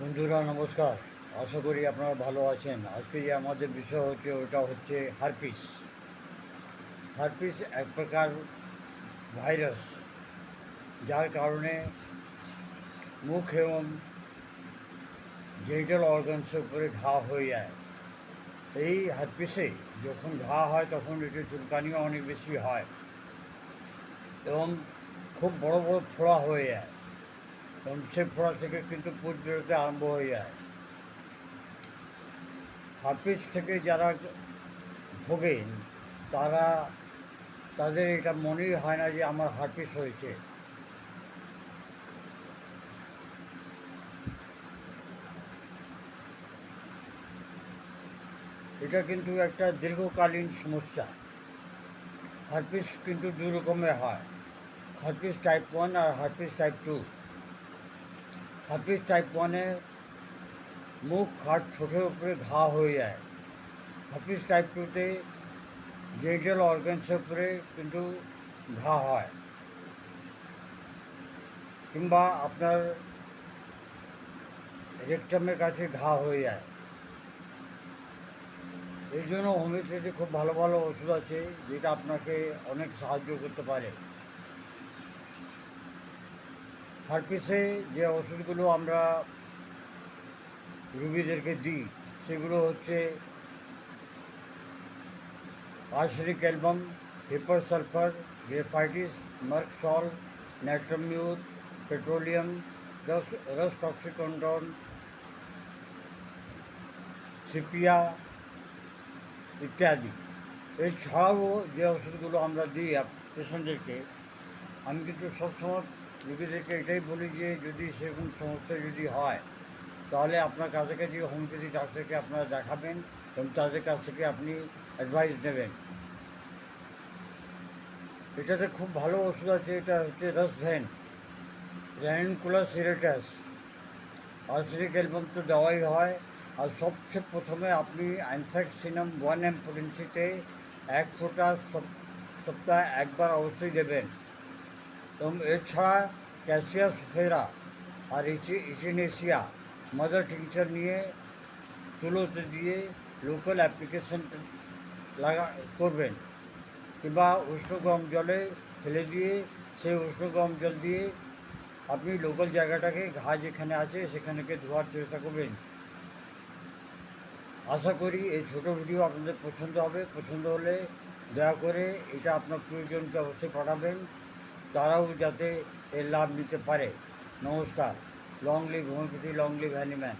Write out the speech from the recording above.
বন্ধুরা, নমস্কার। আশা করি আপনারা ভালো আছেন। আজকে যে আমাদের বিষয় হচ্ছে, ওটা হচ্ছে হারপিস। হারপিস এক প্রকার ভাইরাস, যার কারণে মুখ এবং জেনিটাল অর্গানসের উপরে ঘা হয়ে যায়। এই হারপিসে যখন ঘা হয়, তখন একটু চুলকানিও অনেক বেশি হয় এবং খুব বড় বড় ফোড়া হয়ে যায়। ফোড়া থেকে কিন্তু পুজ বেরোতে আরম্ভ হয়ে যায়। হারপিস থেকে যারা ভোগেন, তারা, তাদের এটা মনেই হয় না যে আমার হারপিস হয়েছে। এটা কিন্তু একটা দীর্ঘকালীন সমস্যা। হারপিস কিন্তু দু রকমের হয়। হারপিস টাইপ ওয়ান আর herpes type two herpes type ওয়ানে মুখ হাট ঠোঁটের উপরে ঘা হয়ে যায়। হারপিস টাইপ টুতে জেনিটাল অর্গানসের উপরে কিন্তু ঘা হয়। কিংবা আপনার রেকটামের কাছে ঘা হয়ে যায়। এই জন্য হোমিওপ্যাথি খুব ভালো ভালো ওষুধ আছে, যেটা আপনাকে অনেক সাহায্য করতে পারে। হারপিসে যে ওষুধগুলো আমরা রুগীদেরকে দিই, সেগুলো হচ্ছে arsenic album hepar sulphur, graphites, merc sol natrum mur petroleum, rhus rhus sepia ইত্যাদি। এছাড়াও যে ওষুধগুলো আমরা দিই পেশেন্টদেরকে, আমি কিন্তু সবসময় রুগীদেরকে এটাই বলি যে যদি সেরকম সমস্যা যদি হয়, তাহলে আপনার কাছাকাছি হোমিওপ্যাথি ডাক্তারকে আপনারা দেখাবেন এবং তাদের কাছ থেকে আপনি অ্যাডভাইস নেবেন। এটাতে খুব ভালো ওষুধ আছে, এটা হচ্ছে রসভেন র্যানকুলার সিরেটাস আর্সেনিক অ্যালবাম তো দেওয়াই হয়। আর সবচেয়ে প্রথমে আপনি অ্যানথ্রাক্সিনাম ওয়ান এম পোটেন্সিতে এক ফোঁটা সপ্তাহে একবার অবশ্যই দেবেন। এবং এছাড়া ক্যাসিয়াস ফেরা আর ইচি ইচিনেসিয়া মাদার টিংচার নিয়ে তুলোতে দিয়ে লোকাল অ্যাপ্লিকেশন লাগা, করবেন। কিংবা উষ্ণ গরম জলে ফেলে দিয়ে সেই উষ্ণ গরম জল দিয়ে আপনি লোকাল জায়গাটাকে, ঘা যেখানে আছে সেখানেকে ধোয়ার চেষ্টা করবেন। আশা করি এই ছোটো ভিডিও আপনাদের পছন্দ হবে। পছন্দ হলে দয়া করে এটা আপনার প্রিয়জনকে অবশ্যই পাঠাবেন। তারাও যাতে এর লাভ নিতে পারে নমস্কার long live homeopathy long live Hahnemann